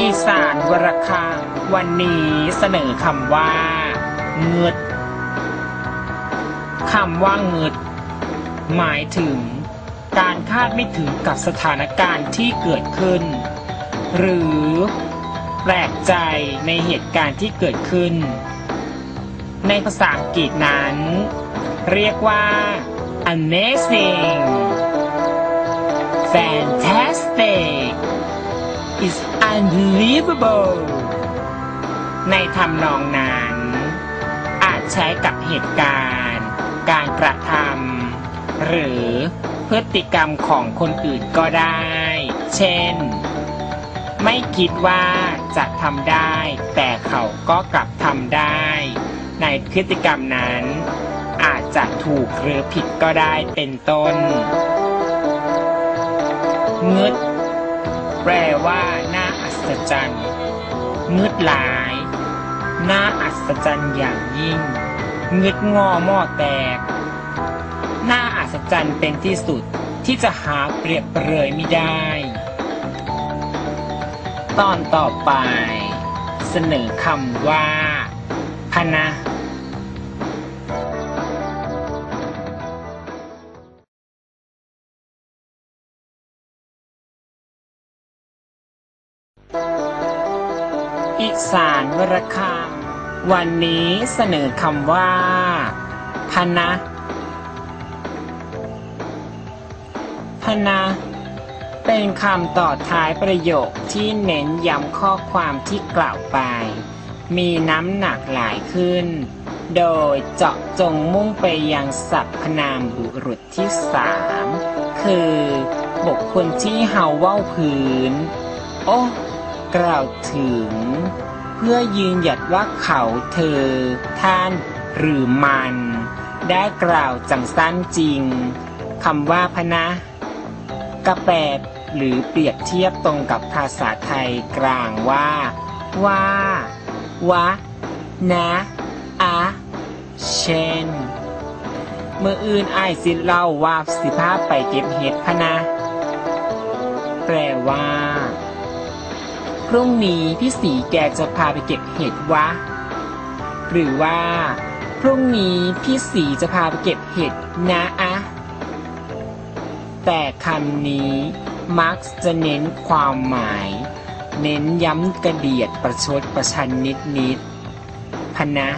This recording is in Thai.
อีสานวรคางวันนี้เสนอคำว่าเงืดคำว่าเงืดหมายถึง การคาดไม่ถึงกับสถานการณ์ที่เกิดขึ้น หรือแปลกใจในเหตุการณ์ที่เกิดขึ้น ในภาษาอังกฤษนั้น เรียกว่า amazing fantastic is unbelievable ในทำนองนั้น อาจใช้กับเหตุการณ์ การกระทำหรือพฤติกรรมของคนอื่นก็ได้ เช่น ไม่คิดว่าจะทำได้ แต่เขาก็กลับทำได้ ในพฤติกรรมนั้น อาจจะถูกหรือผิดก็ได้เป็นต้นงึดแปลว่า ศจรรย์ มืดหลาย น่าอัศจรรย์อย่างยิ่งงึดงอหม้อแตก น่าอัศจรรย์เป็นที่สุดที่จะหาเปรียบเปรยไม่ได้ ตอนต่อไป เสนอคำว่าพนะ อีสานวรคามวันนี้เสนอคำว่า พนะ พนะ เป็นคำต่อท้ายประโยคที่เน้นย้ำข้อความที่กล่าวไป มีน้ำหนักหลายขึ้น โดยเจาะจงมุ่งไปยังสรรพนามบุรุษที่สามคือ บุคคลที่เฮาเว้าพื้น โอ้ กล่าวถึง เพื่อยืนหยัดว่าเขาเธอ ท่านหรือมัน ได้กล่าวจังสั้นจริงคำว่าพนะกระแปลหรือเปรียบเทียบตรงกับภาษาไทยกลางว่า ว่า วะ นะ อะ เช่น เมื่ออื่นอ้ายสิเล่าว่าสิพาพไปเก็บเห็ดพนะ แปลว่า พรุ่งนี้พี่สีแกจะพาไปเก็บเห็ดวะ หรือว่า พรุ่งนี้พี่สีจะพาไปเก็บเห็ดนะอะแต่คำนี้มักจะเน้นความหมาย เน้นย้ำกระเดียดประชดประชันนิดนิดๆพนะ